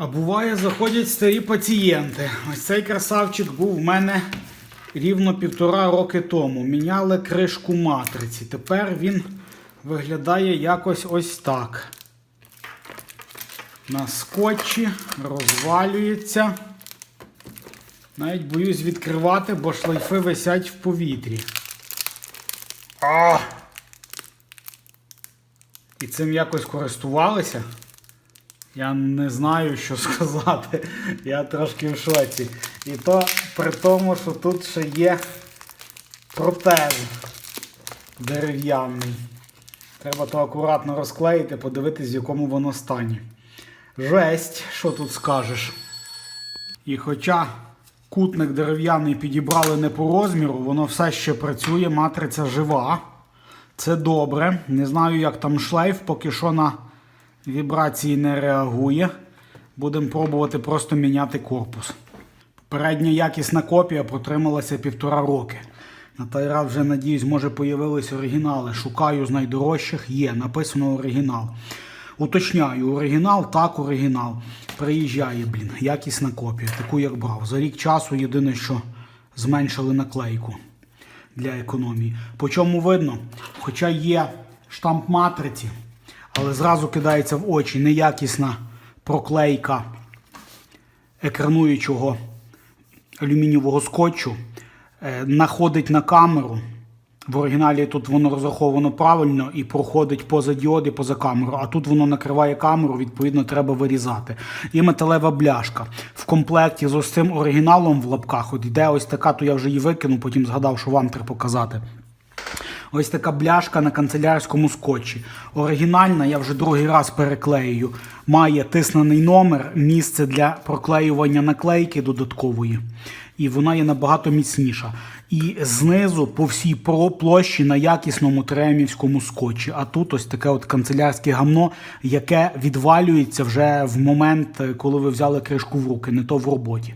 А буває, заходять старі пацієнти. Ось цей красавчик був в мене рівно півтора роки тому. Міняли кришку матриці. Тепер він виглядає якось ось так. На скотчі розвалюється. Навіть боюсь відкривати, бо шлейфи висять в повітрі. А! І цим якось користувалися. Я не знаю, що сказати. Я трошки в шоці. І то при тому, що тут ще є протез дерев'яний. Треба то акуратно розклеїти, подивитись, в якому воно стані. Жесть, що тут скажеш. І хоча кутник дерев'яний підібрали не по розміру, воно все ще працює, матриця жива. Це добре. Не знаю, як там шлейф, поки що на вібрації не реагує. Будемо пробувати просто міняти корпус. Попередня якісна копія протрималася півтора роки. На той раз вже, надіюсь, може появились оригінали. Шукаю з найдорожчих. Є, написано оригінал. Уточняю, оригінал, так, оригінал. Приїжджає, блін, якісна копія, таку як брав. За рік часу єдине, що зменшили наклейку для економії. По чому видно, хоча є штамп матриці, але зразу кидається в очі неякісна проклейка екрануючого алюмінієвого скотчу, е, находить на камеру. В оригіналі тут воно розраховано правильно і проходить поза діоди, поза камеру, а тут воно накриває камеру, відповідно, треба вирізати. І металева бляшка. В комплекті з ось цим оригіналом в лапках, от йде ось така, то я вже її викину, потім згадав, що вам треба показати. Ось така бляшка на канцелярському скотчі. Оригінальна, я вже другий раз переклеюю. Має тиснений номер, місце для проклеювання наклейки додаткової. І вона є набагато міцніша. І знизу по всій площі на якісному тремівському скотчі. А тут ось таке от канцелярське гамно, яке відвалюється вже в момент, е, коли ви взяли кришку в руки, не то в роботі.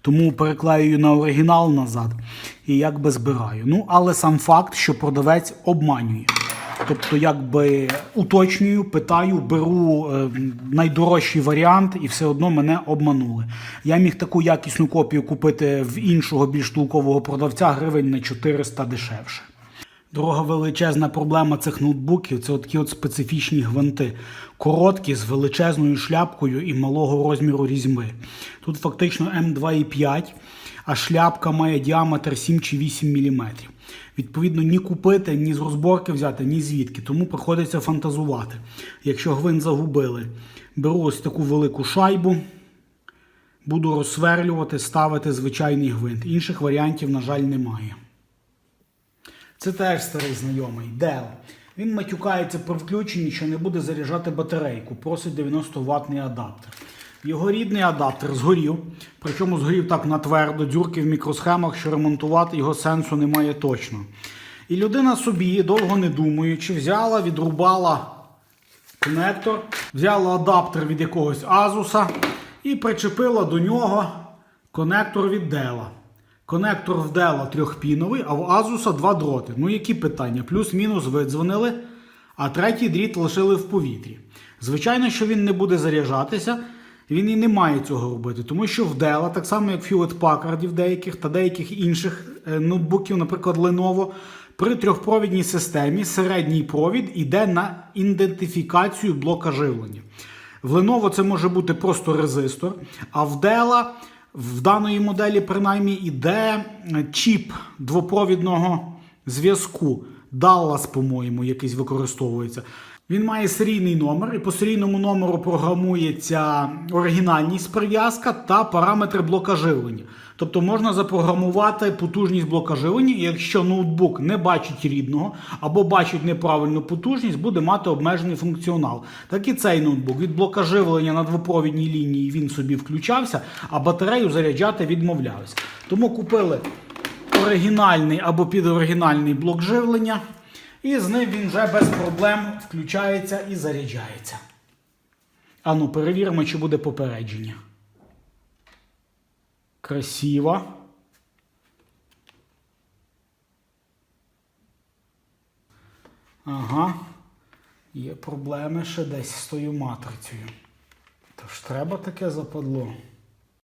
Тому переклеюю на оригінал назад і якби збираю. Ну, але сам факт, що продавець обманює. Тобто, якби уточнюю, питаю, беру е, найдорожчий варіант, і все одно мене обманули. Я міг таку якісну копію купити в іншого більш толкового продавця гривень на 400 дешевше. Друга величезна проблема цих ноутбуків це такі от специфічні гвинти. Короткі з величезною шляпкою і малого розміру різьби. Тут фактично М2,5, а шляпка має діаметр 7 чи 8 мм. Відповідно, ні купити, ні з розборки взяти, ні звідки. Тому приходиться фантазувати. Якщо гвинт загубили, беру ось таку велику шайбу, буду розсверлювати, ставити звичайний гвинт. Інших варіантів, на жаль, немає. Це теж старий знайомий Dell. Він матюкається при включенні, що не буде заряджати батарейку, просить 90 ватний адаптер. Його рідний адаптер згорів, причому згорів так на твердо, дюрки в мікросхемах, що ремонтувати його сенсу немає точно. І людина собі, довго не думаючи, взяла, відрубала конектор, взяла адаптер від якогось Азуса і причепила до нього конектор від Dell. Конектор в Dell трьохпіновий, а в Asus два дроти. Ну які питання? Плюс-мінус видзвонили, а третій дріт лишили в повітрі. Звичайно, що він не буде заряджатися, він і не має цього робити, тому що в Dell, так само як в Hewlett Packard деяких та деяких інших е, ноутбуків, наприклад, Lenovo, при трьохпровідній системі середній провід йде на ідентифікацію блока живлення. В Lenovo це може бути просто резистор, а в Dell в даної моделі принаймні йде чіп двопровідного зв'язку. Dallas, по-моєму, якийсь використовується. Він має серійний номер, і по серійному номеру програмується оригінальність прив'язка та параметри блока живлення. Тобто можна запрограмувати потужність блока живлення, і якщо ноутбук не бачить рідного або бачить неправильну потужність, буде мати обмежений функціонал. Так і цей ноутбук від блока живлення на двопровідній лінії він собі включався, а батарею заряджати відмовлявся. Тому купили оригінальний або підоригінальний блок живлення. І з ним він вже без проблем включається і заряджається. Ану, перевіримо, чи буде попередження. Красиво. Ага. Є проблеми ще десь з тою матрицею. Тож треба таке западло.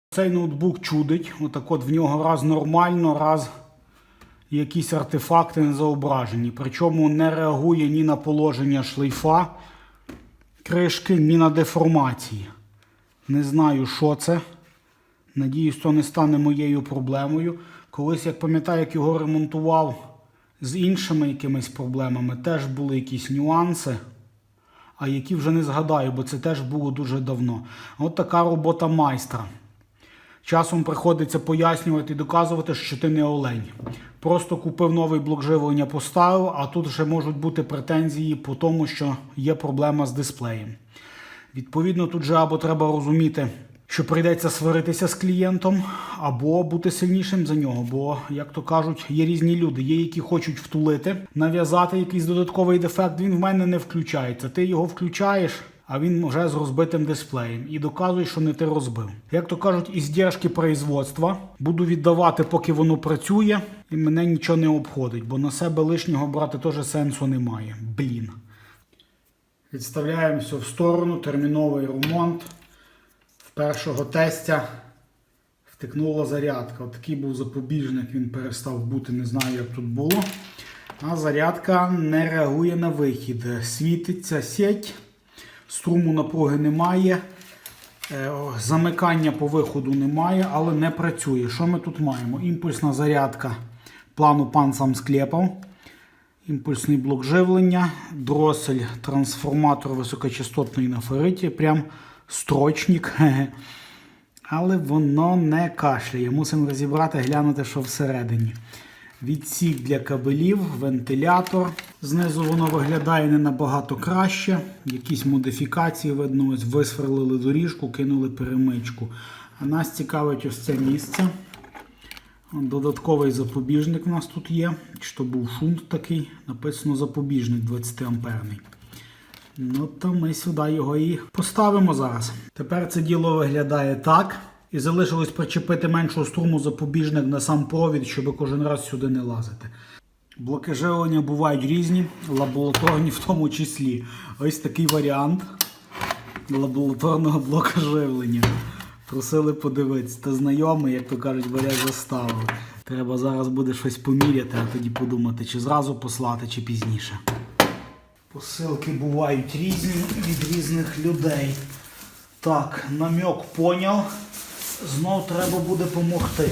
Цей ноутбук чудить. Отак от в нього раз нормально, раз якісь артефакти не заображені. Причому не реагує ні на положення шлейфа кришки, ні на деформації. Не знаю, що це. Надіюсь, то не стане моєю проблемою. Колись, як пам'ятаю, як його ремонтував з іншими якимись проблемами, теж були якісь нюанси, а які вже не згадаю, бо це теж було дуже давно. От така робота майстра. Часом приходиться пояснювати і доказувати, що ти не олень. Просто купив новий блок живлення, поставив, а тут вже можуть бути претензії по тому, що є проблема з дисплеєм. Відповідно, тут же або треба розуміти, що прийдеться сваритися з клієнтом, або бути сильнішим за нього. Бо, як то кажуть, є різні люди. Є, які хочуть втулити, нав'язати якийсь додатковий дефект. Він в мене не включається. Ти його включаєш. А він вже з розбитим дисплеєм і доказує, що не ти розбив. Як то кажуть, іздержки производства буду віддавати, поки воно працює, і мене нічого не обходить, бо на себе лишнього брати теж сенсу немає. Блін. Відставляємося в сторону, терміновий ремонт. В першого тестя втекнула зарядка. От такий був запобіжник, він перестав бути, не знаю, як тут було. А зарядка не реагує на вихід. Світиться сеть, струму напруги немає. Е, Замикання по виходу немає, але не працює. Що ми тут маємо? Імпульсна зарядка плану пан сам склепав. Імпульсний блок живлення, дросель, трансформатор високочастотний на фериті, прям строчник. Але воно не кашляє. Мусимо розібрати, глянути, що всередині. Відсік для кабелів, вентилятор. Знизу воно виглядає не набагато краще. Якісь модифікації видно, ось висверлили доріжку, кинули перемичку. А нас цікавить ось це місце. Додатковий запобіжник у нас тут є. Чи був шунт такий, написано запобіжник 20 амперний. Ну, то ми сюди його і поставимо зараз. Тепер це діло виглядає так. І залишилось причепити меншого струму запобіжник на сам провід, щоб кожен раз сюди не лазити. Блоки живлення бувають різні, лабораторні в тому числі. Ось такий варіант лабораторного блока живлення. Просили подивитися. Та знайомий, як то кажуть, бере заставу. Треба зараз буде щось поміряти, а тоді подумати, чи зразу послати, чи пізніше. Посилки бувають різні від різних людей. Так, намек поняв. Знов треба буде допомогти.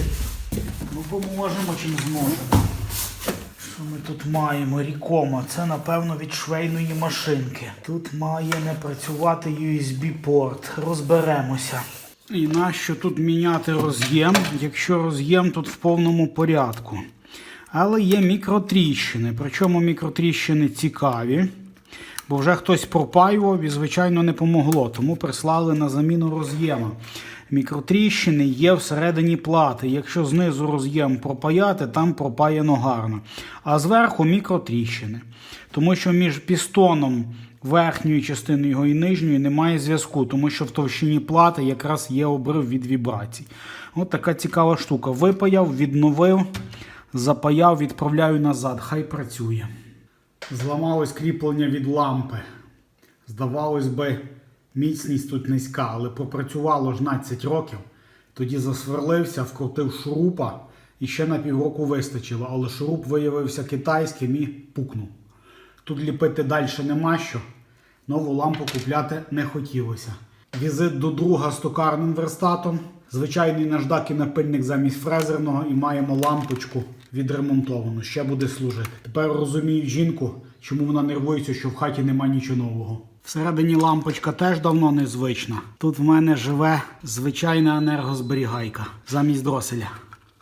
Ну, поможемо чи не зможемо. Що ми тут маємо? Рікома. Це, напевно, від швейної машинки. Тут має не працювати USB-порт. Розберемося. І нащо тут міняти роз'єм, якщо роз'єм тут в повному порядку. Але є мікротріщини. Причому мікротріщини цікаві. Бо вже хтось пропаював і, звичайно, не помогло. Тому прислали на заміну роз'єма. Мікротріщини є всередині плати. Якщо знизу роз'єм пропаяти, там пропаяно гарно. А зверху мікротріщини. Тому що між пістоном верхньої частини його і нижньої немає зв'язку, тому що в товщині плати якраз є обрив від вібрацій. От така цікава штука. Випаяв, відновив, запаяв, відправляю назад. Хай працює. Зламалось кріплення від лампи. Здавалось би, міцність тут низька, але попрацювало 12 років. Тоді засверлився, вкрутив шурупа і ще на півроку вистачило, але шуруп виявився китайським і пукнув. Тут ліпити далі нема що. Нову лампу купляти не хотілося. Візит до друга з токарним верстатом. Звичайний наждак і напильник замість фрезерного і маємо лампочку відремонтовану. Ще буде служити. Тепер розумію жінку, чому вона нервується, що в хаті нема нічого нового. Всередині лампочка теж давно незвична. Тут в мене живе звичайна енергозберігайка замість дроселя.